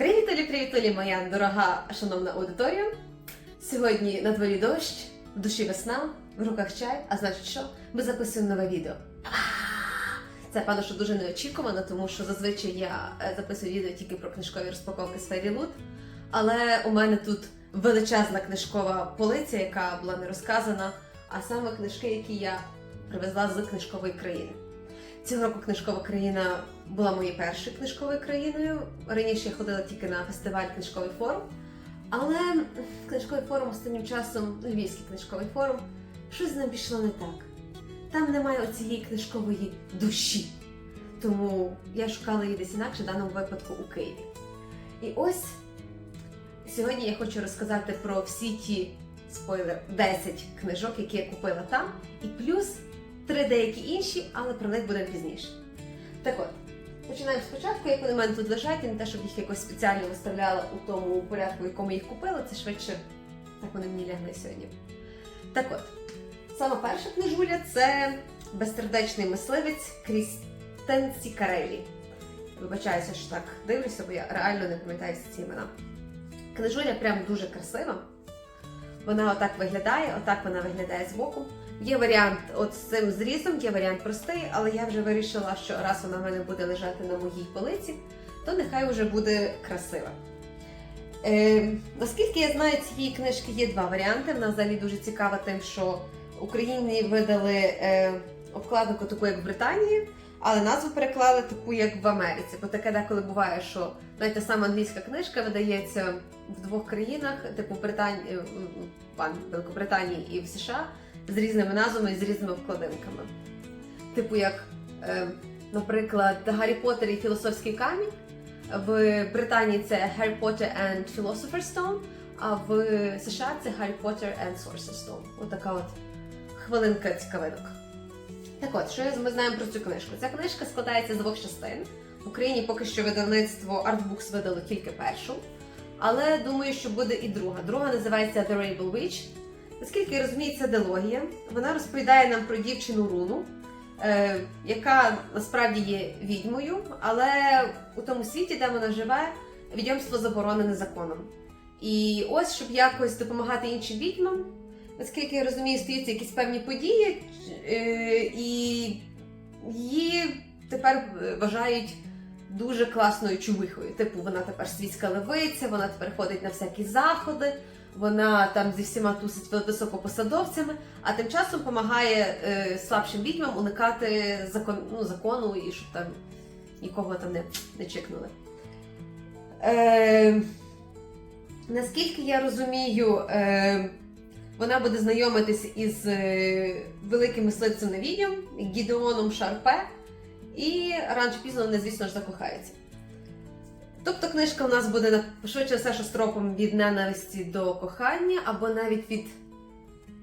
Привіт, привіт, моя дорога шановна аудиторія. Сьогодні на дворі дощ, в душі весна, в руках чай, а значить що? Ми записуємо нове відео. Це певно, що дуже неочікувано, тому що зазвичай я е, записую відео тільки про книжкові розпаковки з Фейрі Але у мене тут величезна книжкова полиця, яка була не розказана, а саме книжки, які я привезла з книжкової країни. Цього року книжкова країна була моєю першою книжковою країною. Раніше я ходила тільки на фестиваль книжковий форум. Але книжковий форум останнім часом, ну, Львівський книжковий форум, щось з ним пішло не так. Там немає оцієї книжкової душі. Тому я шукала її десь інакше, в даному випадку у Києві. І ось сьогодні я хочу розказати про всі ті спойлер 10 книжок, які я купила там, і плюс три деякі інші, але про них буде пізніше. Так от, починаємо спочатку, як вони в мене тут лежать, і не те, щоб їх якось спеціально виставляла у тому порядку, в якому їх купила, це швидше так вони мені лягли сьогодні. Так от, сама перша книжуля це безсердечний мисливець Крістенсі Карелі. Вибачаюся, що так дивлюся, бо я реально не пам'ятаю всі ці імена. Книжуля прям дуже красива. Вона отак виглядає, отак вона виглядає збоку. Є варіант от з цим зрізом, є варіант простий, але я вже вирішила, що раз вона в мене буде лежати на моїй полиці, то нехай вже буде красива. Е, наскільки я знаю, цієї книжки є два варіанти. Вона взагалі дуже цікава тим, що Україні видали е, обкладинку таку, як в Британії, але назву переклали таку, як в Америці. Бо таке деколи буває, що навіть та сама англійська книжка видається в двох країнах, типу Британії, в Великобританії і в США, з різними назвами і з різними обкладинками. Типу, як, е, наприклад, Гаррі Поттер і Філософський камінь. В Британії це Harry Potter and Philosopher's Stone, а в США це Harry Potter and Sorcerer's Stone. Отака от хвилинка цікавинок. Так от, що ми знаємо про цю книжку? Ця книжка складається з двох частин. В Україні поки що видавництво Artbooks видало тільки першу, але думаю, що буде і друга. Друга називається The Rainbow Witch. Наскільки я розумію, це дилогія. Вона розповідає нам про дівчину Руну, е, яка насправді є відьмою, але у тому світі, де вона живе, відьомство заборонене законом. І ось, щоб якось допомагати іншим відьмам, наскільки я розумію, стаються якісь певні події, е, і її тепер вважають дуже класною чувихою. Типу, вона тепер світська левиця, вона тепер ходить на всякі заходи, вона там зі всіма тусить високопосадовцями, а тим часом допомагає е, слабшим відьмам уникати закон, ну, закону і щоб там нікого там не, не чикнули. Е, наскільки я розумію, е, вона буде знайомитись із е, великим мисливцем невідьом Гідеоном Шарпе, і рано чи пізно вони, звісно ж, закохаються. Тобто книжка у нас буде швидше все, що стропом від ненависті до кохання, або навіть від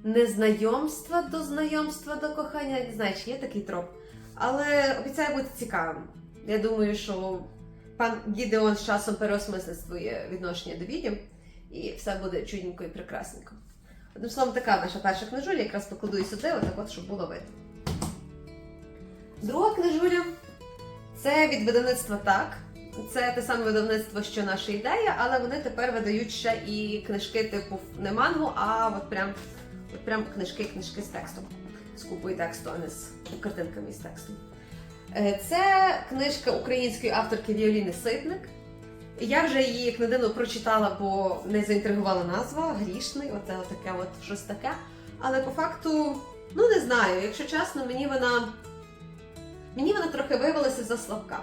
незнайомства до знайомства до кохання. Не знаю, чи є такий троп. Але обіцяє бути цікавим. Я думаю, що пан Гідеон з часом переосмислить своє відношення до відьом, і все буде чудненько і прекрасненько. Одним словом, така наша перша книжуля, якраз покладу її сюди, отак от, щоб було видно. Друга книжуля це від видавництва так. Це те саме видавництво, що наша ідея, але вони тепер видають ще і книжки типу не мангу, а от прям, от прям книжки, книжки з текстом. З купою тексту, а не з картинками з текстом. Е, Це книжка української авторки Віоліни Ситник. Я вже її як не дивно прочитала, бо не заінтригувала назва грішний, оце таке от щось таке. Але по факту, ну не знаю, якщо чесно, мені вона мені вона трохи виявилася за слабка.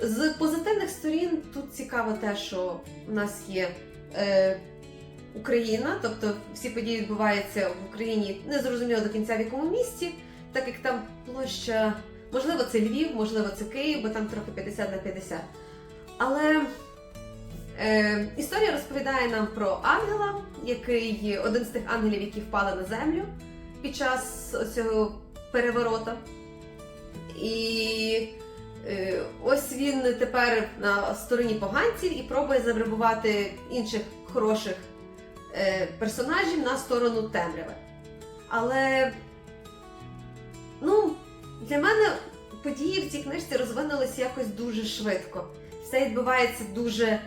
З позитивних сторін тут цікаво те, що в нас є е, Україна, тобто всі події відбуваються в Україні незрозуміло до кінця в якому місці, так як там площа, можливо, це Львів, можливо, це Київ, бо там трохи 50 на 50. Але е, історія розповідає нам про ангела, який один з тих ангелів, які впали на землю під час цього переворота. І Ось він тепер на стороні поганців і пробує завербувати інших хороших е, персонажів на сторону темряви. Але ну, для мене події в цій книжці розвинулися якось дуже швидко. Все відбувається дуже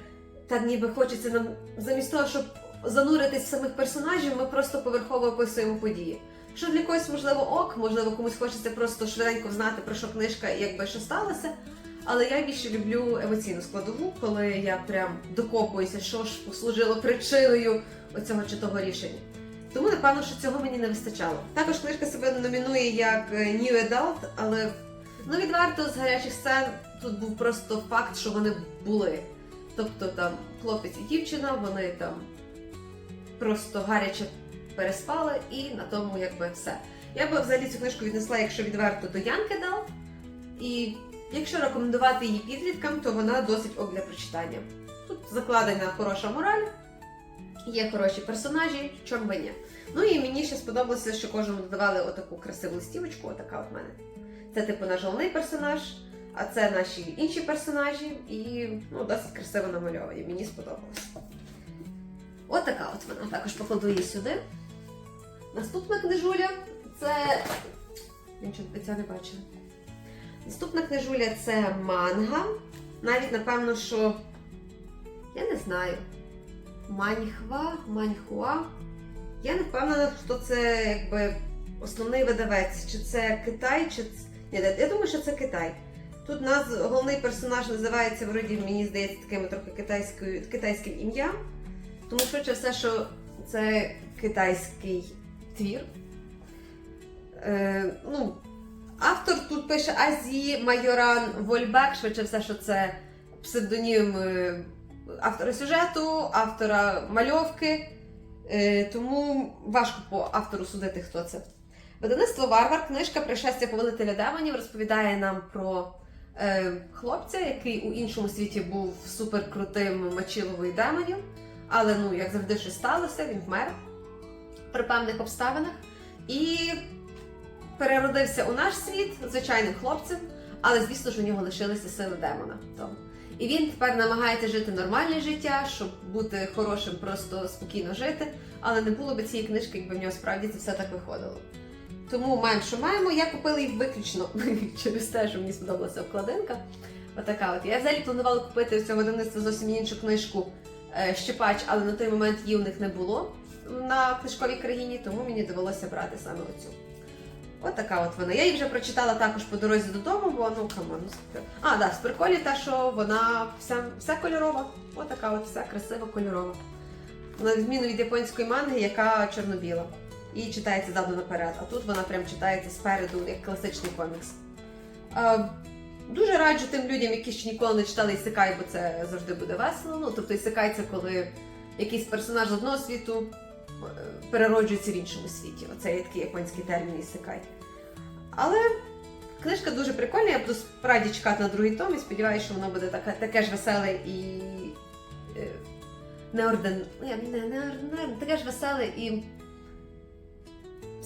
так ніби хочеться нам замість того, щоб зануритись в самих персонажів, ми просто поверхово описуємо події. Що для когось можливо ок, можливо, комусь хочеться просто швиденько знати про що книжка і якби що сталося. Але я більше люблю емоційну складову, коли я прям докопуюся, що ж послужило причиною оцього чи того рішення. Тому напевно, що цього мені не вистачало. Також книжка себе номінує як е, New Adult, але ну відверто з гарячих сцен тут був просто факт, що вони були. Тобто там хлопець і дівчина, вони там просто гаряче переспали і на тому якби все. Я би взагалі цю книжку віднесла, якщо відверто до Adult. І якщо рекомендувати її підліткам, то вона досить ок для прочитання. Тут закладена хороша мораль, є хороші персонажі, чом би ні. Ну і мені ще сподобалося, що кожному додавали отаку красиву листівочку, отака от мене. Це типу наш головний персонаж, а це наші інші персонажі, і ну, досить красиво намальовані. Мені сподобалось. От от вона. Також покладу її сюди. Наступна книжуля це. Нічого цього не бачили. Наступна книжуля це манга. Навіть напевно, що я не знаю. Маньхва, маньхуа. Я не впевнена, що це якби основний видавець. Чи це Китай, чи. Ні, я думаю, що це Китай. Тут нас головний персонаж називається, вроді, мені здається, таким трохи китайською, китайським ім'ям. Тому швидше все, що це китайський твір. Е, ну, автор тут пише Азії Майоран Вольбек, швидше все, що це псевдонім е, автора сюжету, автора мальовки. Е, тому важко по автору судити, хто це. Видавництво Варвар, книжка Пришестя повелителя демонів розповідає нам про е, хлопця, який у іншому світі був суперкрутим мочиловою демонів. Але ну, як завжди, щось сталося, він вмер при певних обставинах і переродився у наш світ звичайним хлопцем, але звісно ж у нього лишилися сили демона. І він тепер намагається жити нормальне життя, щоб бути хорошим, просто спокійно жити. Але не було б цієї книжки, якби в нього справді це все так виходило. Тому маємо, що маємо. Я купила їх виключно через те, що мені сподобалася обкладинка. Отака от. Я взагалі планувала купити в цього видавництва зовсім іншу книжку е, Щепач, але на той момент її у них не було на книжковій країні, тому мені довелося брати саме оцю. От така от вона. Я її вже прочитала також по дорозі додому, бо ну камон. ну, А, да, з приколі та, що вона вся, вся кольорова. От така от вся красива кольорова. На відміну від японської манги, яка чорно-біла. І читається ззаду наперед. А тут вона прям читається спереду, як класичний комікс. Е, дуже раджу тим людям, які ще ніколи не читали Ісекай, бо це завжди буде весело. Ну, тобто Ісекай це коли якийсь персонаж з одного світу перероджується в іншому світі. Оце є такий японський термін Ісекай. Але книжка дуже прикольна, я буду справді чекати на другий том і сподіваюся, що воно буде таке, таке ж веселе і. е, Неорден... Не, не, не, не, таке ж веселе і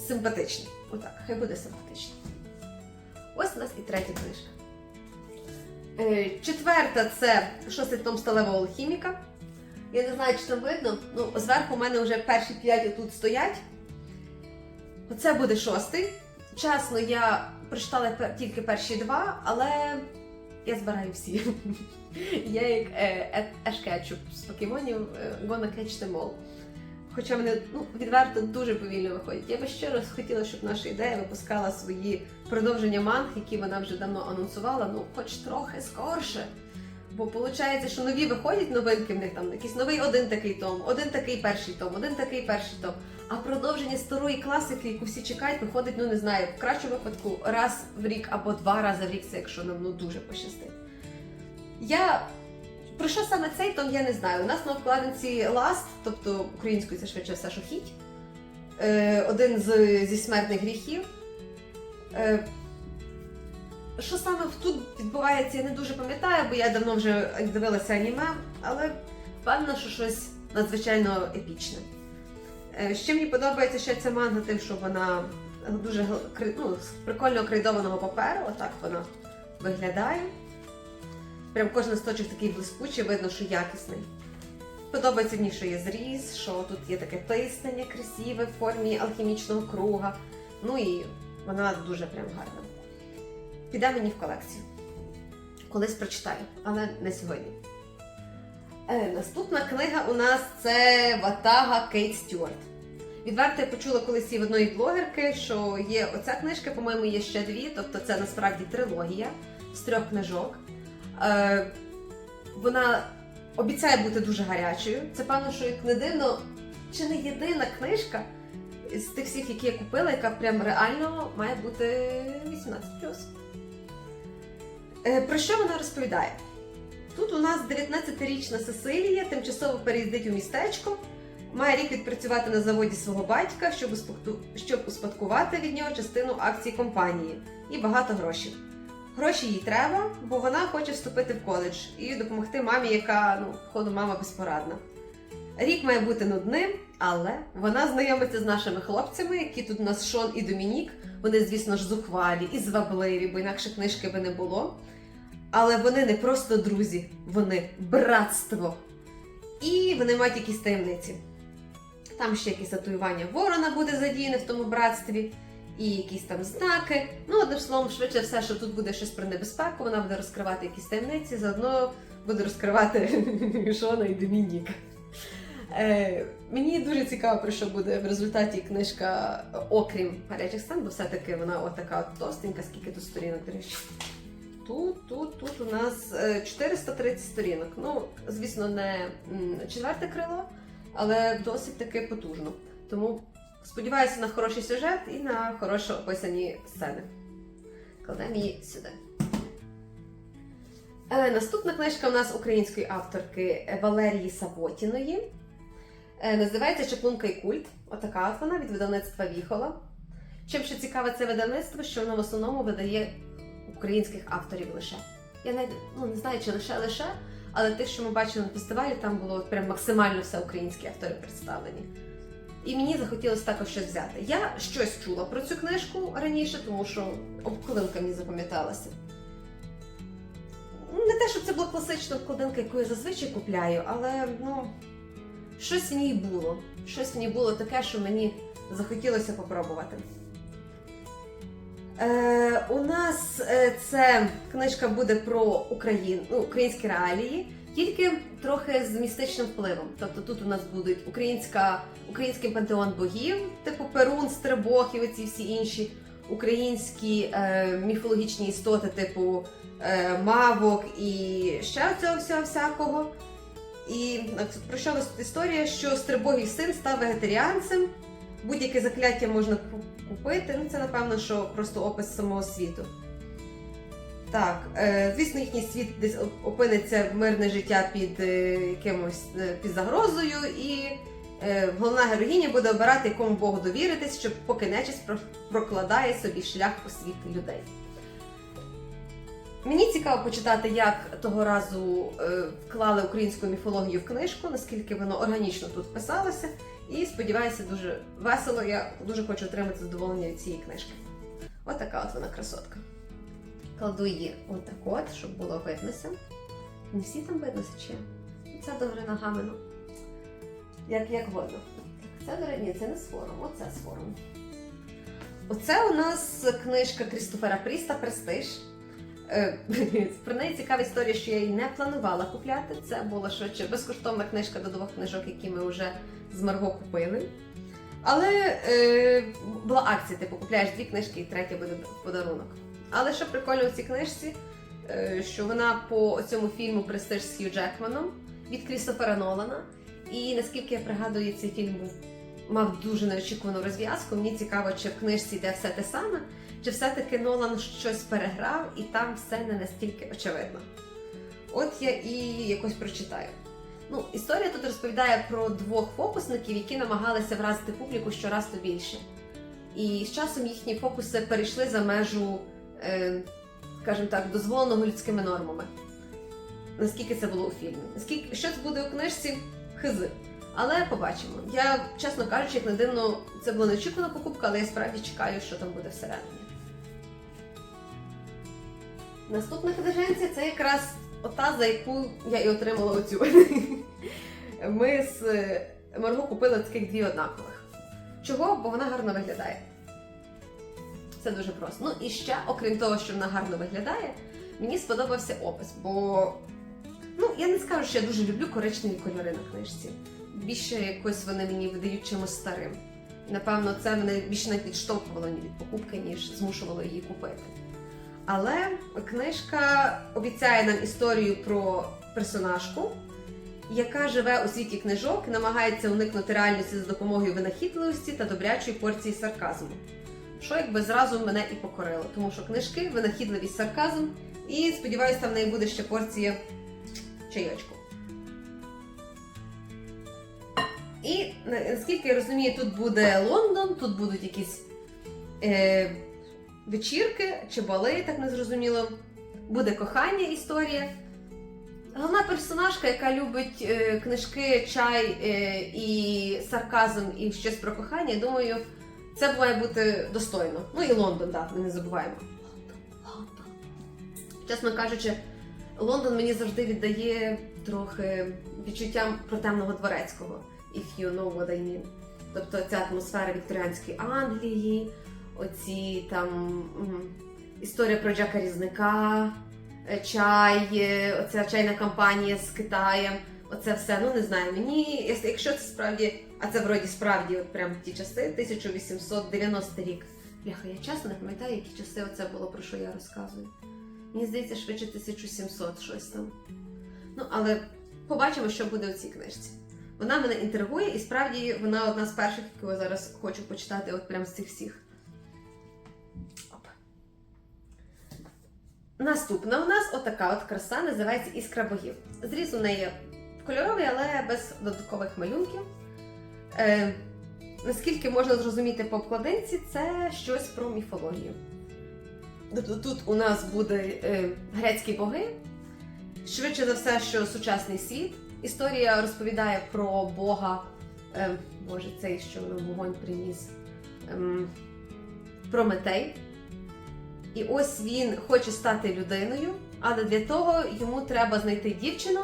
симпатичне. Отак, хай буде симпатичне. Ось у нас і третя книжка. Е, Четверта це шостий том сталевого алхіміка. Я не знаю, чи там видно. Ну, зверху у мене вже перші п'ять тут стоять. Оце буде шостий. Чесно, я прочитала тільки перші два, але я збираю всі. Я як е, Еш Кетчуп з покемонів е, Gonna Catch Them All. Хоча вони ну, відверто дуже повільно виходять. Я би ще раз хотіла, щоб наша ідея випускала свої продовження манг, які вона вже давно анонсувала, ну хоч трохи скорше. Бо виходить, що нові виходять новинки в них там якийсь новий один такий том, один такий перший том, один такий перший том. А продовження старої класики, яку всі чекають, виходить, ну не знаю, в кращому випадку раз в рік або два рази в рік, це якщо нам ну дуже пощастить. Я про що саме цей том, я не знаю. У нас на обкладинці Last, тобто українською це швидше все, що хіть. Е, один з, зі смертних гріхів. Що саме тут відбувається, я не дуже пам'ятаю, бо я давно вже дивилася аніме, але впевнена, що щось надзвичайно епічне. Е, Ще мені подобається ще ця манга, тим, що вона дуже ну, з прикольно крейдованого паперу, отак вона виглядає. Прям кожен листочок такий блискучий, видно, що якісний. Подобається мені, що є зріз, що тут є таке тиснення красиве в формі алхімічного круга. Ну і вона дуже прям гарна. Піде мені в колекцію. Колись прочитаю, але не сьогодні. Е, наступна книга у нас це Ватага Кейт Стюарт. Відверто я почула колись в одної блогерки, що є оця книжка, по-моєму, є ще дві, тобто це насправді трилогія з трьох книжок. Е, вона обіцяє бути дуже гарячою. Це певно, що як не дивно, чи не єдина книжка з тих всіх, які я купила, яка прям реально має бути 18+. Е, Про що вона розповідає? Тут у нас 19-річна Сесилія тимчасово переїздить у містечко, має рік відпрацювати на заводі свого батька, щоб, успадкувати від нього частину акцій компанії і багато грошей. Гроші їй треба, бо вона хоче вступити в коледж і допомогти мамі, яка, ну, походу, мама безпорадна. Рік має бути нудним, але вона знайомиться з нашими хлопцями, які тут у нас Шон і Домінік. Вони, звісно ж, зухвалі і звабливі, бо інакше книжки би не було. Але вони не просто друзі, вони братство. І вони мають якісь таємниці. Там ще якісь татуювання ворона буде задіяне в тому братстві, і якісь там знаки. Ну, одним словом, швидше все, що тут буде щось про небезпеку, вона буде розкривати якісь таємниці, заодно буде розкривати Шона і Домініка. Е, мені дуже цікаво, про що буде в результаті книжка, окрім гарячих сцен, бо все-таки вона отака от товстенька, скільки тут сторінок, речі. Тут, тут, тут у нас е, 430 сторінок. Ну, звісно, не четверте крило, але досить таки потужно. Тому сподіваюся на хороший сюжет і на хорошо описані сцени. Кладемо її сюди. Е, Наступна книжка у нас української авторки Валерії Саботіної. Е, Називається Чаклунка і культ. Отака от вона від видавництва Віхола. Чим ще цікаве це видавництво, що воно в основному видає українських авторів лише. Я навіть ну, не знаю, чи лише лише, але тих, що ми бачили на фестивалі, там було прям максимально все українські автори представлені. І мені захотілося також щось взяти. Я щось чула про цю книжку раніше, тому що обкладинка мені запам'яталася. Не те, щоб це була класична обкладинка, яку я зазвичай купляю, але ну, щось в ній було. Щось в ній було таке, що мені захотілося попробувати. Е, у нас е, це книжка буде про Україн, ну, українські реалії, тільки трохи з містичним впливом. Тобто тут у нас будуть українська, український пантеон богів, типу Перун, Стрибог і оці всі інші українські е, міфологічні істоти, типу е, мавок і ще цього всього всякого. І е, про що нас тут історія, що Стрибогів син став вегетаріанцем, будь-яке закляття можна купити. Ну, це напевно, що просто опис самого світу. Так, е, звісно, їхній світ десь опиниться в мирне життя під е, якимось під загрозою, і головна героїня буде обирати, якому Богу довіритись, щоб поки нечисть прокладає собі шлях у світ людей. Мені цікаво почитати, як того разу е, вклали українську міфологію в книжку, наскільки воно органічно тут вписалося. І сподіваюся, дуже весело. Я дуже хочу отримати задоволення від цієї книжки. Отака от вона красотка. Кладу її отак от, щоб було виднося. Не всі там виднося чи? Це добре ногами. ну. Як, як годно. Це до ні, це не з форум, оце з. Оце у нас книжка Крістофера Пріста Престиж. Е, Про неї цікава історія, що я її не планувала купляти. Це була швидше безкоштовна книжка до двох книжок, які ми вже з Марго купили. Але е, була акція, типу купляєш дві книжки і третя буде подарунок. Але що прикольно в цій книжці, е, що вона по цьому фільму Престиж з Хью Джекманом від Крістофера Нолана. І наскільки я пригадую, цей фільм був мав дуже неочікувану розв'язку. Мені цікаво, чи в книжці йде все те саме, чи все-таки Нолан щось переграв, і там все не настільки очевидно. От я і якось прочитаю. Ну, історія тут розповідає про двох фокусників, які намагалися вразити публіку щораз то більше. І з часом їхні фокуси перейшли за межу, е, скажімо так, дозволеного людськими нормами. Наскільки це було у фільмі? Наскільки що це буде у книжці? Хизи. Але побачимо. Я, чесно кажучи, як не дивно, це була неочікувана покупка, але я справді чекаю, що там буде всередині. Наступна книженця це якраз ота, за яку я і отримала оцю. Ми з Марго купили таких дві однакових. Чого? Бо вона гарно виглядає. Це дуже просто. Ну і ще, окрім того, що вона гарно виглядає, мені сподобався опис, бо Ну, я не скажу, що я дуже люблю коричневі кольори на книжці. Більше якось вони мені видають чимось старим. Напевно, це мене більше навіть відштовхувало від покупки, ніж змушувало її купити. Але книжка обіцяє нам історію про персонажку, яка живе у світі книжок, намагається уникнути реальності за допомогою винахідливості та добрячої порції сарказму. Що якби зразу мене і покорило, тому що книжки, винахідливість, сарказм, і сподіваюся, там в неї буде ще порція чайочку. І наскільки я розумію, тут буде Лондон, тут будуть якісь е, вечірки чи бали, так не зрозуміло. Буде кохання історія. Головна персонажка, яка любить е, книжки, чай е, і сарказм, і щось про кохання, я думаю, це має бути достойно. Ну і Лондон, так, ми не забуваємо. Лондон, Лондон. Чесно кажучи, Лондон мені завжди віддає трохи відчуттям про темного дворецького, if you know what I mean. Тобто ця атмосфера вікторіанської Англії, оці там історія про Джака Різника, е, чай, е, оця чайна кампанія з Китаєм. Оце все, ну не знаю. Мені, якщо- це справді, а це вроді справді, от прям ті часи, 1890 рік. Бляха, я чесно не пам'ятаю, які часи оце було, про що я розказую. Мені здається, швидше 1700 щось там. Ну, але побачимо, що буде у цій книжці. Вона мене інтригує, і справді вона одна з перших, яку я зараз хочу почитати, от прям з цих всіх. Оп. Наступна у нас отака от краса, називається Іскра богів. Зріз у неї кольоровий, але без додаткових малюнків. Е, наскільки можна зрозуміти по обкладинці, це щось про міфологію. Тобто тут у нас буде е, грецькі боги, швидше за все, що сучасний світ. Історія розповідає про Бога, е, Боже, цей, що вогонь приніс, ем, Прометей. І ось він хоче стати людиною, але для того йому треба знайти дівчину,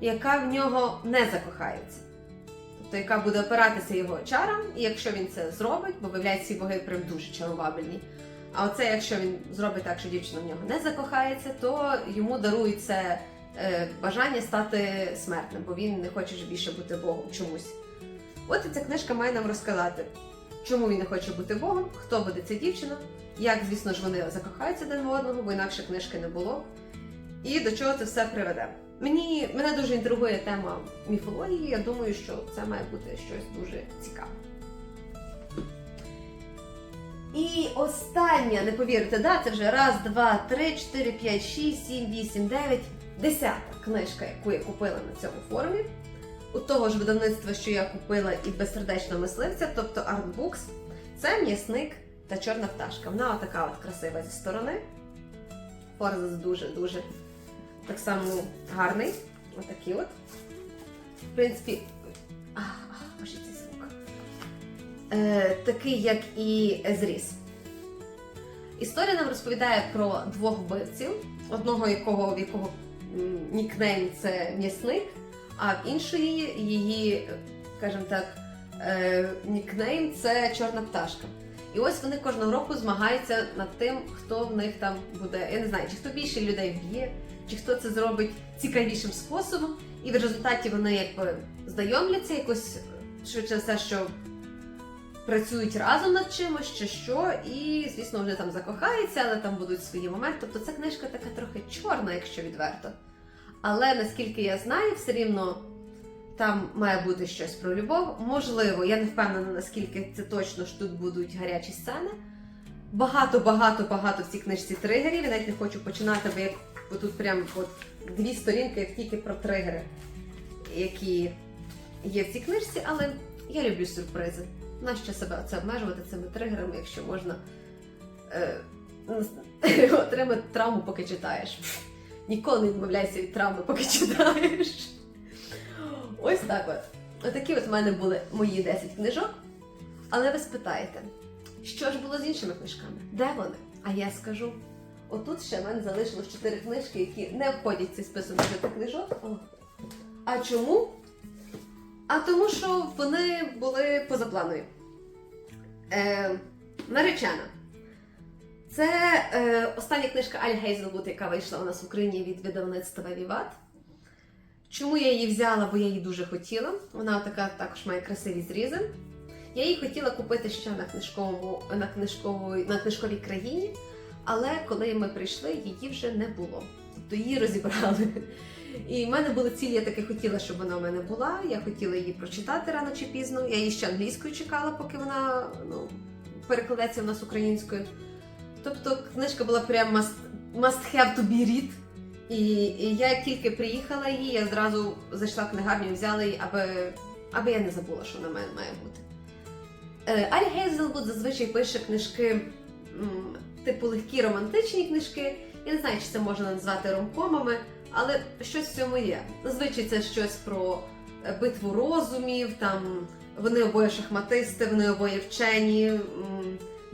яка в нього не закохається. Тобто, яка буде опиратися його чарам, і якщо він це зробить, бо виявляється, ці боги прям дуже чаровабельні. А оце, якщо він зробить так, що дівчина в нього не закохається, то йому дарують це е, бажання стати смертним, бо він не хоче більше бути Богом чомусь. От і ця книжка має нам розказати, чому він не хоче бути Богом, хто буде ця дівчина, як, звісно ж, вони закохаються один в одного, бо інакше книжки не було. І до чого це все приведе. Мені мене дуже інтригує тема міфології. Я думаю, що це має бути щось дуже цікаве. І остання, не повірите, да, це вже раз, два, три, чотири, п'ять, шість, сім, вісім, дев'ять, десята книжка, яку я купила на цьому форумі. У того ж видавництва, що я купила і безсердечного мисливця, тобто Artbooks, це м'ясник та чорна пташка. Вона отака от красива зі сторони. Форзас дуже-дуже так само гарний. Отакий от. В принципі, а, а, цей звук. Е, такий, як і зріз. Історія нам розповідає про двох вбивців, одного якого в якого нікнейм це м'ясник, а в іншої її, скажімо так, е, нікнейм це чорна пташка. І ось вони кожного року змагаються над тим, хто в них там буде. Я не знаю, чи хто більше людей б'є, чи хто це зробить цікавішим способом. І в результаті вони якби знайомляться якось швидше все, що працюють разом над чимось чи що, і, звісно, вони там закохаються, але там будуть свої моменти. Тобто ця книжка така трохи чорна, якщо відверто. Але наскільки я знаю, все рівно там має бути щось про любов. Можливо, я не впевнена, наскільки це точно що тут будуть гарячі сцени. Багато, багато, багато в цій книжці тригерів. Я навіть не хочу починати, бо як бо тут прям от дві сторінки, як тільки про тригери, які є в цій книжці, але я люблю сюрпризи. Нащо себе це обмежувати цими тригерами, якщо можна е, отримати травму, поки читаєш. Ніколи не відмовляйся від травми, поки читаєш. Ось так от. Отакі от в мене були мої 10 книжок. Але ви спитаєте, що ж було з іншими книжками? Де вони? А я скажу: отут ще в мене залишилось 4 книжки, які не входять в цей список 10 книжок. О. А чому? А тому, що вони були позапланові. Е, наречена. Це е, остання книжка Алі Гейзелвуд, яка вийшла у нас в Україні від видавництва Віват. Чому я її взяла? Бо я її дуже хотіла. Вона така також має красиві зрізи. Я її хотіла купити ще на книжковому на книжковій, на книжковій країні, але коли ми прийшли, її вже не було. Тобто її розібрали. І в мене були цілі, я таки хотіла, щоб вона в мене була. Я хотіла її прочитати рано чи пізно. Я її ще англійською чекала, поки вона ну, перекладеться в нас українською. Тобто книжка була прям must, must have to be read. І, і я тільки приїхала її, я зразу зайшла в книгарню взяла її, аби, аби я не забула, що вона має, має бути. Е, Алі Гейзелвуд зазвичай пише книжки, типу легкі романтичні книжки. Я не знаю, чи це можна назвати ромкомами, але щось в цьому є. Зазвичай це щось про е, битву розумів, там вони обоє шахматисти, вони обоє вчені, м,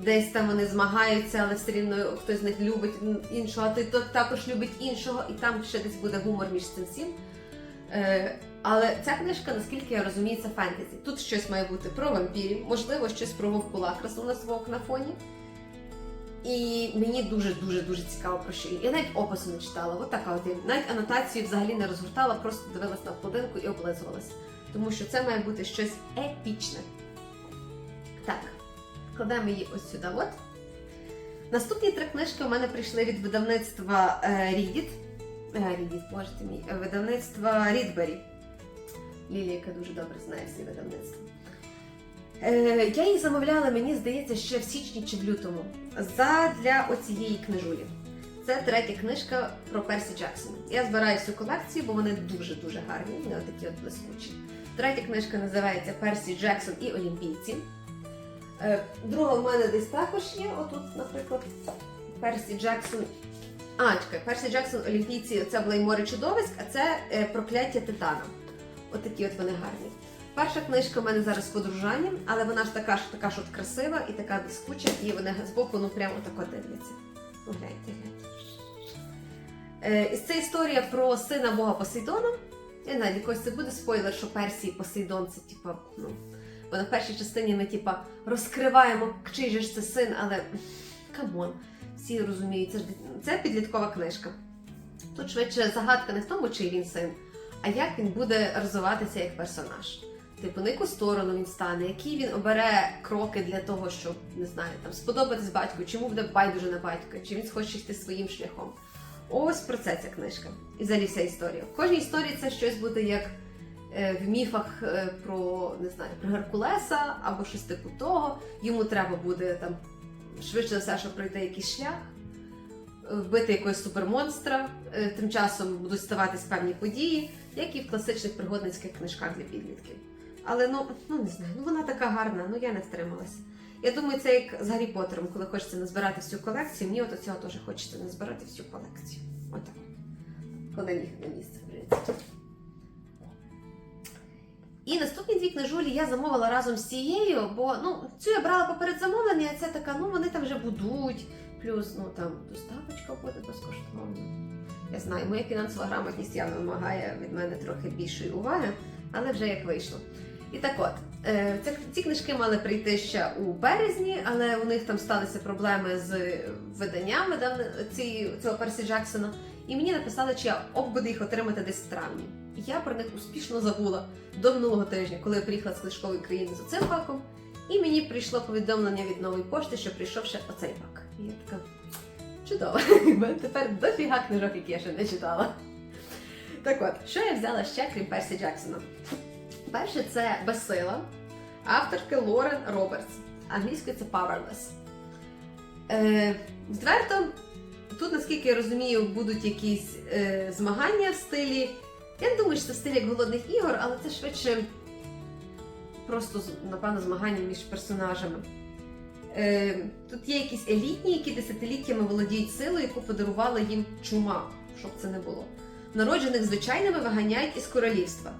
десь там вони змагаються, але все рівно хтось з них любить іншого, а той то також любить іншого, і там ще десь буде гумор між цим всім. Е, але ця книжка, наскільки я розумію, це фентезі. Тут щось має бути про вампірів, можливо, щось про вовкула красу на фоні. І мені дуже дуже цікаво про що. Я навіть опису не читала. От така от. я Навіть анотацію взагалі не розгортала, просто дивилась на обкладинку і облизувалась. Тому що це має бути щось епічне. Так, кладемо її ось сюди. От. Наступні три книжки у мене прийшли від видавництва е, Рідіт. Е, Рідіт, боже мій, е, видавництва Рідбері. Лілія, дуже добре знає всі видавництва. Е, я її замовляла, мені здається, ще в січні чи в лютому. Задля оцієї книжулі. Це третя книжка про Персі Джексона. Я збираю всю колекцію, бо вони дуже-дуже гарні, вони такі от блискучі. Третя книжка називається Персі Джексон і Олімпійці. Е, Друга в мене десь також є. Отут, наприклад, Персі Джексон. А, чекай, Персі Джексон Олімпійці це була і море чудовиськ, а це е, прокляття Титана. От от вони гарні. Перша книжка в мене зараз з подружанням, але вона ж така ж така ж от красива і така блискуча, і вони збоку ну прямо тако дивляться. Ну, гляньте, гляньте. Е, це історія про сина Бога Посейдона. Я не для це буде спойлер, що Персій Посейдон це типа, ну. Бо на першій частині ми типа розкриваємо, чий же ж це син, але камон, всі розуміють, це ж це підліткова книжка. Тут швидше загадка не в тому, чий він син, а як він буде розвиватися як персонаж. Типу, на яку сторону він стане, які він обере кроки для того, щоб не знаю, там сподобатись батьку, чому буде байдуже на батька, чи він схоче йти своїм шляхом. Ось про це ця книжка. І взагалі вся історія. В кожній історії це щось буде як в міфах е, про не знаю, про Геркулеса або щось типу того. Йому треба буде там швидше за все, щоб пройти якийсь шлях, е, вбити якогось супермонстра. Е, Тим часом будуть ставатись певні події, як і в класичних пригодницьких книжках для підлітків. Але ну, ну не знаю, ну вона така гарна, ну я не втрималася. Я думаю, це як з Гаррі Поттером, коли хочеться назбирати всю колекцію, мені от цього теж хочеться назбирати всю колекцію. Отак. Коли їх на місце, в принципі. І наступні дві книжулі я замовила разом з цією, бо ну, цю я брала поперед замовлення, а це така, ну вони там вже будуть. Плюс, ну там доставочка буде безкоштовно. Я знаю, моя фінансова грамотність явно вимагає від мене трохи більшої уваги, але вже як вийшло. І так от, е, ці книжки мали прийти ще у березні, але у них там сталися проблеми з виданням видавни- ці- цього Персі Джексона. І мені написали, чи я об буду їх отримати десь в травні. Я про них успішно забула до минулого тижня, коли я приїхала з книжкової країни з оцим паком. І мені прийшло повідомлення від нової пошти, що прийшов ще оцей пак. І я така чудово. Тепер дофіга книжок, які я ще не читала. Так от, що я взяла ще, крім Персі Джексона? Перше це Безсила, авторки Лорен Робертс. Англійською це Powerless. Е, Зверто, тут, наскільки я розумію, будуть якісь е, змагання в стилі. Я не думаю, що це як голодних ігор, але це швидше просто, напевно, змагання між персонажами. Е, тут є якісь елітні, які десятиліттями володіють силою, яку подарувала їм чума, щоб це не було. Народжених звичайними виганяють із королівства.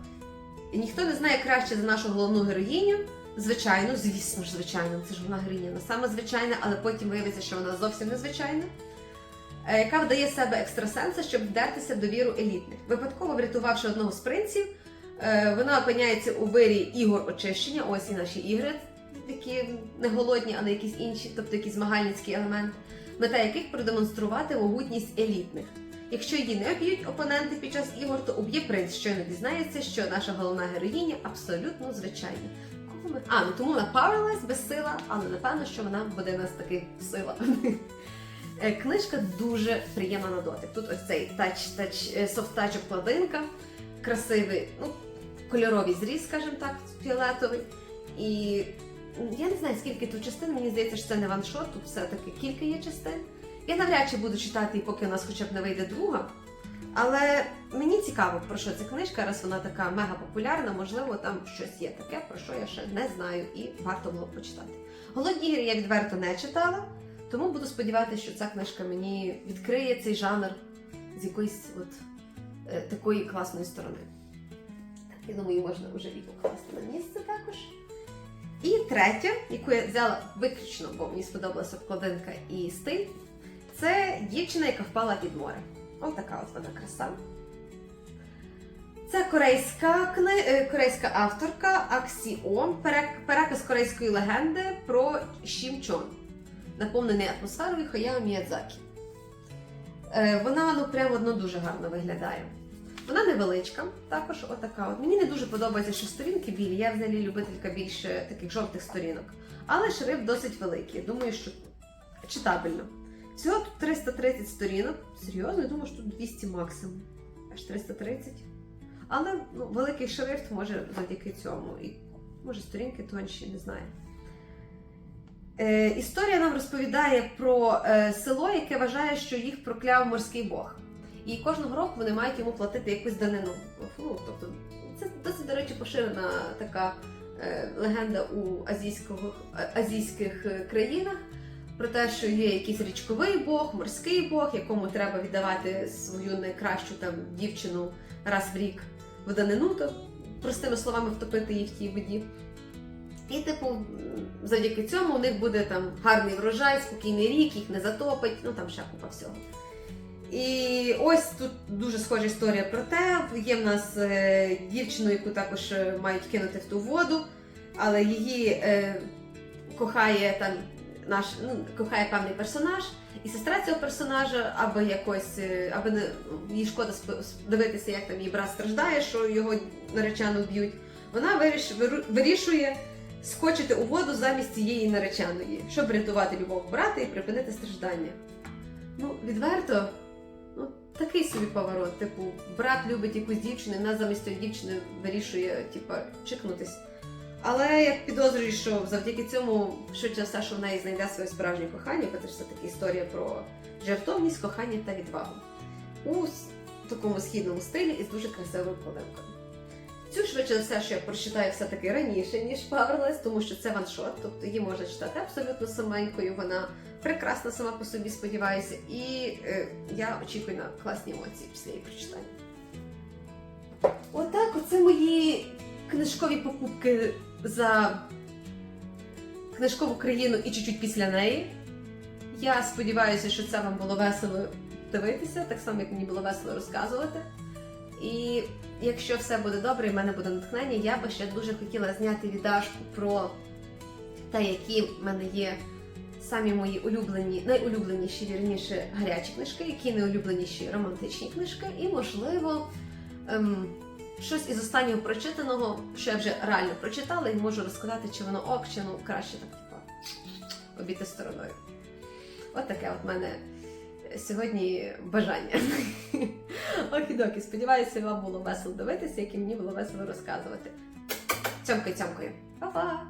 І ніхто не знає краще за нашу головну героїню. Звичайно, звісно ж, звичайно, це ж вона героїня, вона саме звичайна, але потім виявиться, що вона зовсім незвичайна. Е, Яка вдає себе екстрасенса, щоб вдертися в довіру елітних. Випадково врятувавши одного з принців, е, вона опиняється у вирі ігор очищення. Ось і наші ігри, такі не голодні, але якісь інші, тобто якийсь змагальницький елемент, мета яких продемонструвати могутність елітних. Якщо її не об'ють опоненти під час ігор, то уб'є принц, щойно дізнається, що наша головна героїня абсолютно звичайна. А, ну тому вона powerless, безсила, але напевно, що вона буде нас таки сила. Е, Книжка дуже приємна на дотик. Тут ось цей тач, тач, е, софт-тач обкладинка, красивий, ну, кольоровий зріз, скажімо так, фіолетовий. І я не знаю, скільки тут частин, мені здається, що це не ваншот, тут все-таки кілька є частин. Я навряд чи буду читати поки у нас хоча б не вийде друга. Але мені цікаво, про що ця книжка, раз вона така мега популярна, можливо, там щось є таке, про що я ще не знаю, і варто було почитати. Голодні ігри я відверто не читала, тому буду сподіватися, що ця книжка мені відкриє цей жанр з якоїсь от е, такої класної сторони. Я думаю, можна вже і покласти на місце також. І третя, яку я взяла виключно, бо мені сподобалася обкладинка і стиль, це дівчина, яка впала під море. Ось така от вона краса. Це корейська кни... е, корейська авторка Аксіо, перек- переказ корейської легенди про Шімчон, наповнений атмосферою Хаяо Міядзакі. Е, Вона ну прямо ну, дуже гарно виглядає. Вона невеличка, також отака. От. Мені не дуже подобається, що сторінки білі. Я взагалі любителька більше таких жовтих сторінок. Але шрифт досить великий. Думаю, що читабельно. Всього тут 330 сторінок. Серйозно, я думаю, що тут 200 максимум. Аж 330. Але ну, великий шрифт може завдяки цьому. І може сторінки тонші, не знаю. Е, історія нам розповідає про е, село, яке вважає, що їх прокляв морський бог. І кожного року вони мають йому платити якусь данину. Ну, тобто, це досить, до речі, поширена така е, легенда у азійського, азійських країнах про те, що є якийсь річковий бог, морський бог, якому треба віддавати свою найкращу там дівчину раз в рік в данину, то простими словами втопити її в тій воді. І, типу, завдяки цьому у них буде там гарний врожай, спокійний рік, їх не затопить, ну там ще купа всього. І ось тут дуже схожа історія про те. Є в нас е, дівчину, яку також е, мають кинути в ту воду, але її е, кохає там наш, ну, кохає певний персонаж, і сестра цього персонажа, аби якось, е, аби не їй шкода дивитися, як там її брат страждає, що його наречану б'ють. Вона вирішує скочити у воду замість цієї наречаної, щоб врятувати любов брата і припинити страждання. Ну, відверто, ну, такий собі поворот. Типу, брат любить якусь дівчину, вона замість тої дівчини вирішує, типа, чикнутись. Але я підозрюю, що завдяки цьому швидше все, що в неї знайде своє справжнє кохання, бо це ж все-таки історія про жертовність, кохання та відвагу. У такому східному стилі і з дуже красивою обкладинкою. Цю швидше за все, що я прочитаю все-таки раніше, ніж Powerless, тому що це ваншот, тобто її можна читати абсолютно саменькою, вона прекрасна сама по собі, сподіваюся, і е, я очікую на класні емоції після її прочитання. Отак, оце мої книжкові покупки за книжкову країну і чуть-чуть після неї. Я сподіваюся, що це вам було весело дивитися, так само, як мені було весело розказувати. І якщо все буде добре і в мене буде натхнення, я би ще дуже хотіла зняти віддашку про те, які в мене є самі мої улюблені, найулюбленіші, вірніше, гарячі книжки, які найулюбленіші романтичні книжки, і, можливо, ем, щось із останнього прочитаного, що я вже реально прочитала, і можу розказати, чи воно ок, чи ну краще так, типа, обійти стороною. От таке от мене сьогодні бажання. Окідокі, сподіваюся, вам було весело дивитися, як і мені було весело розказувати. Цьомкою-цьомкою. Па-па!